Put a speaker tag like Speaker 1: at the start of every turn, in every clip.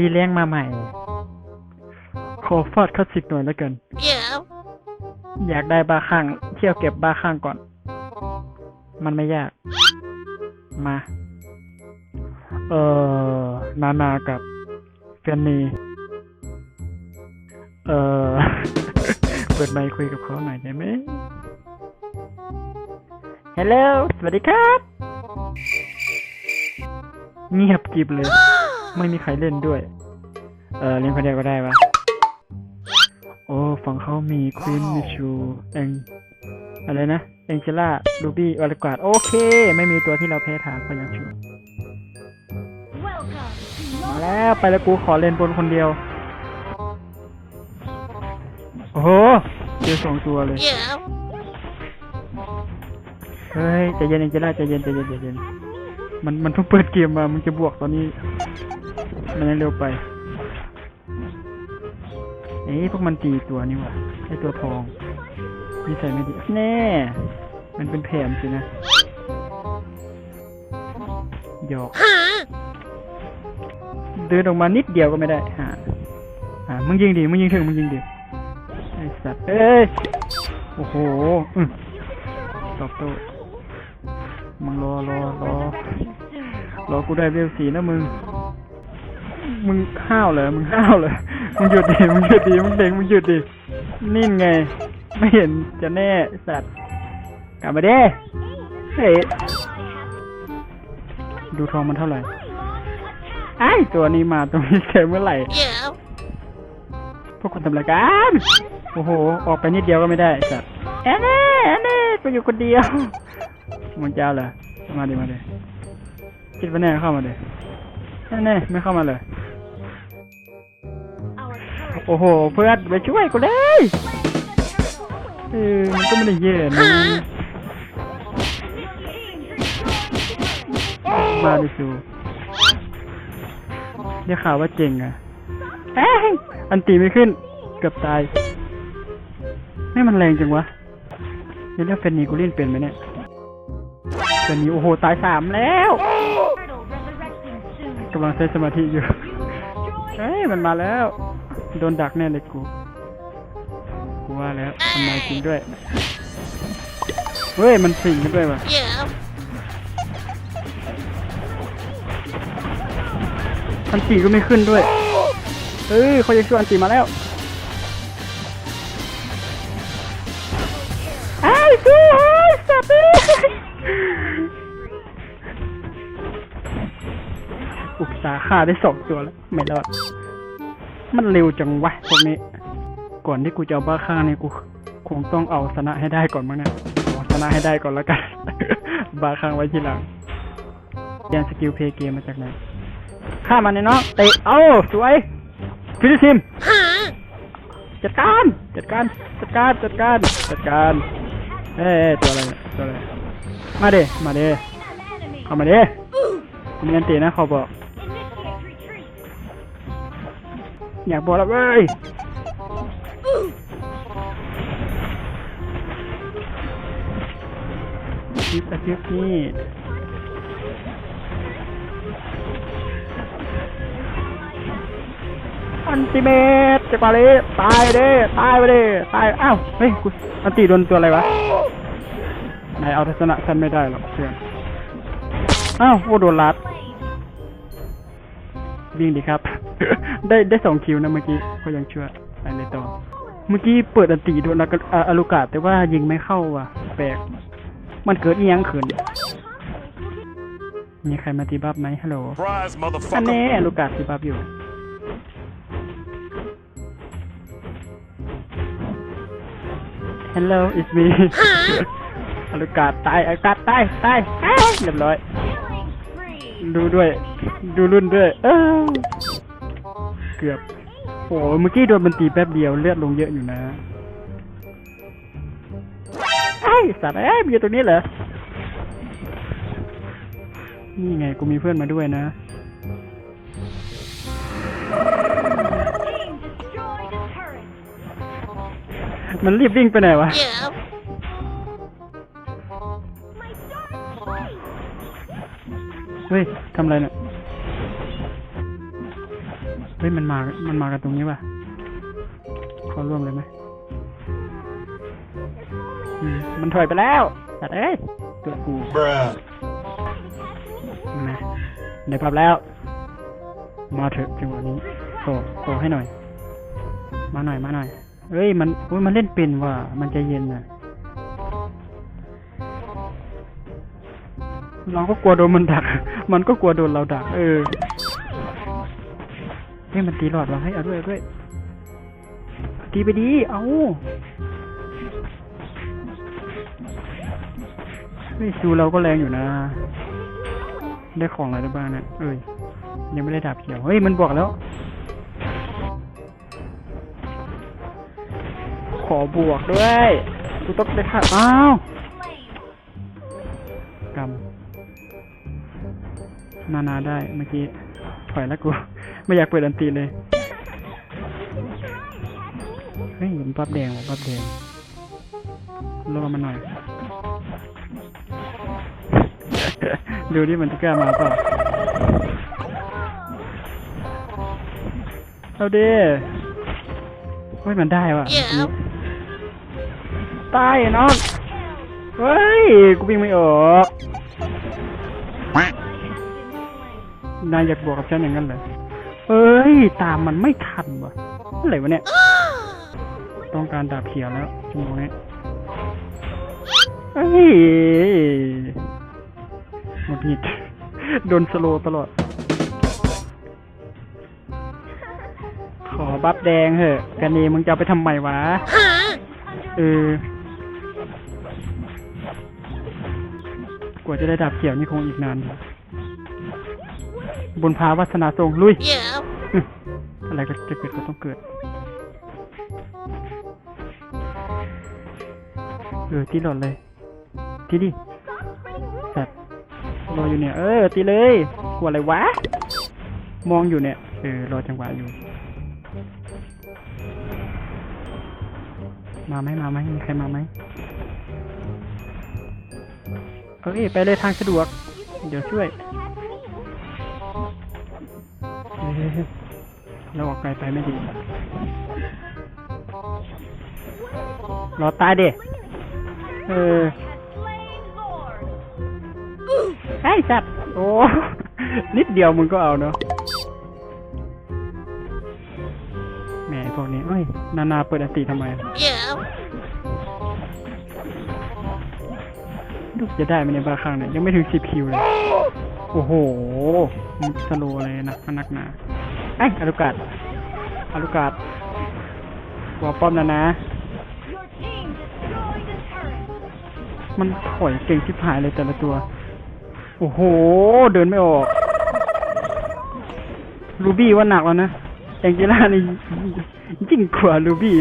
Speaker 1: แหม่รีเลี้ยงมาใหม่ ขอฟาดคลาสสิกหน่อยแล้วกัน
Speaker 2: Yeah.
Speaker 1: อยากได้บาข้าง เที่ยวเก็บบาข้างก่อน มันไม่ยาก มา เอ่อ นานากับเฟนนีเอ่อ เปิดไมค์คุยกับเขาหน่อยได้ไหมฮัลโหลสวัสดีครับ เงียบกริบเลย ไม่มีใครเล่นด้วย เออเล่นคนเดียวก็ได้ปะโอ้ฝั่งเขามีควีนมิชูเองอะไรนะเองเจล่าลูบี้ออลกาดโอเค ไม่มีตัวที่เราแพ้ทางก็ยังชูมาแล้วไปแล้วกูขอเล่นบนคนเดียว โอ้โหเจอสองตัวเลย เฮ้ยใจเย็นเองเจล่าใจเย็นใจเย็นใจเย็นมันมันเพิ่งเปิดเกมมามันจะบวกตอนนี้ มันยังเร็วไปเอ้ยพวกมันตีตัวนี่หว่ะไอตัวทองนี่ใส่ไม่ดีแน่ มันเป็นแผนสินะหยอก
Speaker 2: Huh?
Speaker 1: เดินออกมานิดเดียวก็ไม่ได้หาอ่ามึงยิงดิมึงยิงถึงมึงยิงดิไอสัตว์เอ้ยโอ้โหอืมตอบโต้มึงรอรอรอรอกูได้เวลสีนะมึง มึงห้าวเหรอมึงห้าวเหรอมึงหยุดดิมึงหยุดดิมึงเด็กมึงหยุดดินิ่งไง ไม่เห็นจะแน่สัตว์กลับมาเด้เฮ้ยดูทองมันเท่าไหร่ไอ้ตัวนี้มาตรงนี้แค่เมื่อไหร่พวกคุณทำอะไรกันโอ้โห ออกไปนิดเดียวก็ไม่ได้สัตว์แอนเน่แอนเน่กูอยู่คนเดียวมึงเจ้าเหรอมาดิมาดิคิดว่าแน่เข้ามาดิแน่ไม่เข้ามาเลย โอ้โห เพื่อนไปช่วยกูเลยเออมันก็ไม่ได้เย่นะมาดิซูได้ข่าวว่าเจ๋งอะเอ้ยอันตีไม่ขึ้น เกือบตาย ไม่มันแรงจังวะนี่เรียกเฟนนีกูเล่นเป็นไหมเนี่ยเฟนนีโอ้โห ตายสามแล้วกำลังใช้สมาธิอยู่ เฮ้ย มันมาแล้ว โดนดักแน่เลยกู กูว่าแล้วทำไมจริงด้วย เฮ้ย มันสิงกันด้วยวะ
Speaker 2: Yeah.
Speaker 1: อันตีก็ไม่ขึ้นด้วยเฮ้ยเขาจะช่วยอันตีมาแล้วไอ้ยกูเฮ้ยสัตว์เอ้ยอุตสาห์ฆ่าได้สองตัวแล้ว ไม่รอด มันเร็วจังวะพวกนี้ ก่อนที่กูจะเอาบ้าฆ่านี่กู คงต้องเอาชนะให้ได้ก่อนมั้งเนะเอาชนะให้ได้ก่อนแล้วกัน บ้าค้างไว้ทีหลังเรียนสกิลเพลย์เกมมาจากไหนฆ่ามันเลยเนาะเตะเอาสวยฟิลิซิมจัดการจัดการจัดการจัดการจัดการเอ้ตัวอะไรตัวอะไรมาเดมาเดเข้ามาเดมีอันตีนะเขาบอก อยากบอกแล้วเว้ยคลิปอาทิตย์นี้อันติเมตจะมาเลยตายเด้ตายไปเด้ตายอ้าวเฮ้ยกูอันติโดนตัวอะไรวะไหนเอาทัศนะฉันไม่ได้หรอกเพื่อนอ้าวโอ้โดนลัดวิ่งดีครับ ได้ได้สองคิวนะเมื่อกี้ก็ยังเชื่อไปเลยต่อ เมื่อกี้เปิดอันตีโดนอากาอ่าอลูกาศแต่ว่ายิงไม่เข้าว่ะ แปลก มันเกิดอีหยังขึ้นมีใครมาตีบัฟไหมฮัลโหล
Speaker 3: Surprise,
Speaker 1: อัน
Speaker 3: motherfucker.
Speaker 1: นี้อลูกาศตีบัฟอยู่ Hello it's me อลูกาศตายอลูกาศตายตายอ้าวเรียบร้อย ดูด้วย ดูรุ่นด้วย เออ เกือบโอ้ยเมื่อกี้โดนมันตีแป๊บเดียวเลือดลงเยอะอยู่นะไอ้สัตว์ไอ้ยมีอยู่ตรงนี้เหรอ นี่ไงกูมีเพื่อนมาด้วยนะมันรีบวิ่งไปไหนวะ
Speaker 2: Yeah.
Speaker 1: เฮ้ย ทำอะไรเนี่ยเฮ้ยมันมา มันมากันตรงนี้ป่ะขอร่วมเลยไหมอืมมันถอยไปแล้วตัดเอ้ยตัวกู
Speaker 2: Bruh.
Speaker 1: นะได้ภาพแล้ว มาเถอะจังหวะนี้โตโตให้หน่อย มาหน่อยมาหน่อยเฮ้ยมันอุ้ยมันเล่นเป็นว่ะมันใจเย็นน่ะเราก็กลัวโดนมันดัก มันก็กลัวโดนเราดัก เออ เฮ้ยมันตีหลอดว่ะให้เอาด้วยเอาด้วยตีไปดี เอาเฮ้ยซูเราก็แรงอยู่นะ ได้ของอะไรได้บ้างเนี่ยเอ้ย ยังไม่ได้ดาบเขียว เฮ้ย มันบอกแล้ว ขอบวกด้วยกูต้องได้ค่าอ้าวกรรมนานาได้เมื่อกี้ ถอยแล้วกู ไม่อยากเปิดอันตีเลยเฮ้ยมันปั๊บแดงว่ะปั๊บแดงรอมันหน่อย ดูดิมันจะกล้ามาเปล่าเอาดิเฮ้ยมันได้ว่ะอันนี้ตายไอ้น้องเฮ้ย กูวิ่งไม่ออกนายอยากบอกกับฉันอย่างนั้นเหรอ เอ้ย ตามมันไม่ทันวะอะไรวะเนี่ย ต้องการดาบเขียวแล้วชั่วโมงนี้เฮ้ยหมดหิดโดนสโลตลอด ขอบัฟแดงเหอะกันนีมึงจะไปทำไมวะ เออกว่าจะได้ดาบเขียวนี่คงอีกนาน บนพาวัฒนาทรงลุย
Speaker 3: Yeah.
Speaker 1: อะไรก็จะเกิดก็ต้องเกิดเออตีหลอดเลยตีดิสัตว์รออยู่เนี่ย เออตีเลยกลัวอะไรวะ มองอยู่เนี่ย เออรอจังหวะอยู่ มาไหมมาไหมมีใครมาไหมเอ้ยไปเลยทางสะดวก เดี๋ยวช่วย เราออกไกลไปไม่ดีรอตายด็เออไอ้สัตว์โอ้ นิดเดียวมึงก็เอาเนาะแหมพวกนี้เอ้ย นานาเปิดอันติทำไมดูจะได้ไหมในยบาครั้งเนี่ย ยังไม่ถึงสิบคิวเลย โอ้โห สโลว์อะไรนะนักหนา อ้ยอารุกาดอารุกาดวอป้อมนะนะ มันถอยเก่งชิบหายเลยแต่ละตัว โอ้โห เดินไม่ออก รูบี้ว่าหนักแล้วนะแองเจล่านี่ยิ่งกว่ารูบี้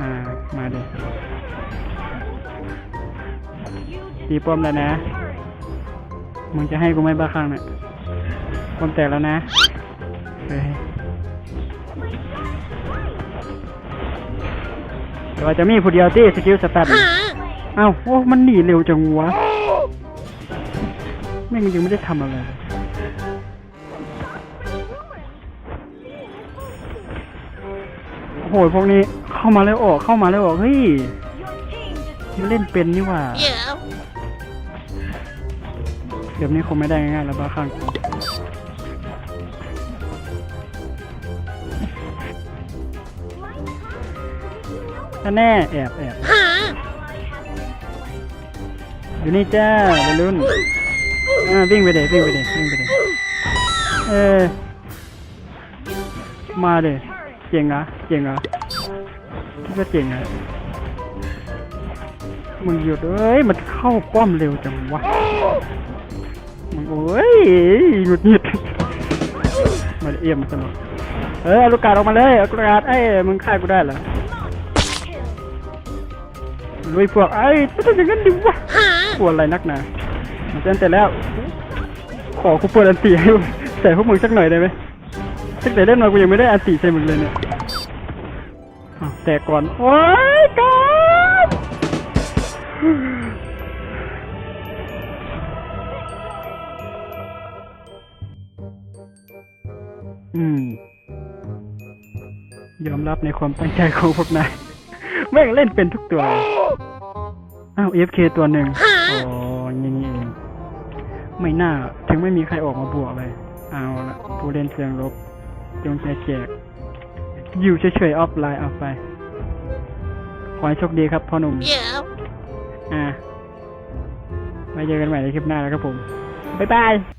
Speaker 1: อ่า มาเดี๋ยวตีป้อมแล้วนะ มึงจะให้กูไหม่บ้าครั้งเนี่ย ป้อมแตกแล้วนะเฮ้ยเดี๋ยวจะมีผู้เดียวที่สกิลสตาร์ท
Speaker 3: Huh?
Speaker 1: เอ้าโอ้มันหนีเร็วจังวะแม่งยังไม่ได้ทำอะไรเลยโอ้โหพวกนี้เข้ามาแล้วออกเข้ามาแล้วออกเฮ้ยมันเล่นเป็นนี่หว่า
Speaker 3: Yeah.
Speaker 1: เดี๋ยวนี้คงไม่ได้ง่ายๆแล้วบ้าข้างกู ถ้าแน่แอบแอบ
Speaker 3: Huh?
Speaker 1: อยู่นี่จ้าวัยรุ่นอ่าวิ่งไปเด็วิ่งไปเด็วิ่งไปเด็เออมาเด็เจ๋งเหรอะเจ๋งเหรอะคิดว่าเจ๋งเหรอะมึงหยุดเอ้ยมันเข้าป้อมเร็วจังวะมึงโอ้ยหยุดหยุดมาเอี่ยมสนุกเออเอาลูกกาดออกมาเลยเอาลูกกาดไอ้ยมึงฆ่ากูได้เหรอ ลุยพวกไอ้ยไม่ต้องอย่างนั้นดิวะ
Speaker 3: Huh?
Speaker 1: ปวดอะไรนักหนามันเต้นเสร็จแล้ว ขอกูเปิดอันตีให้ใส่พวกมึงสักหน่อยได้ไหมตั้งแต่เล่นมากูยังไม่ได้อันตีใส่มึงเลยเนี่ยอ้าวแต่ก่อน โอ้ยกอนอืม ยอมรับในความตั้งใจของพวกนายแม่งเล่นเป็นทุกตัวเลย อ้าว FK ตัวหนึ่งอ๋ออย่างนี้เอง ไม่น่า ถึงไม่มีใครออกมาบวกเลย เอาละผู้เล่นเสียงลบ จงใจแจก อยู่เฉยๆออฟไลน์เอาไป ขอให้โชคดีครับพ่อหนุ่ม อ่าไว้เจอกันใหม่ในคลิปหน้าแล้วครับผม บ๊ายบาย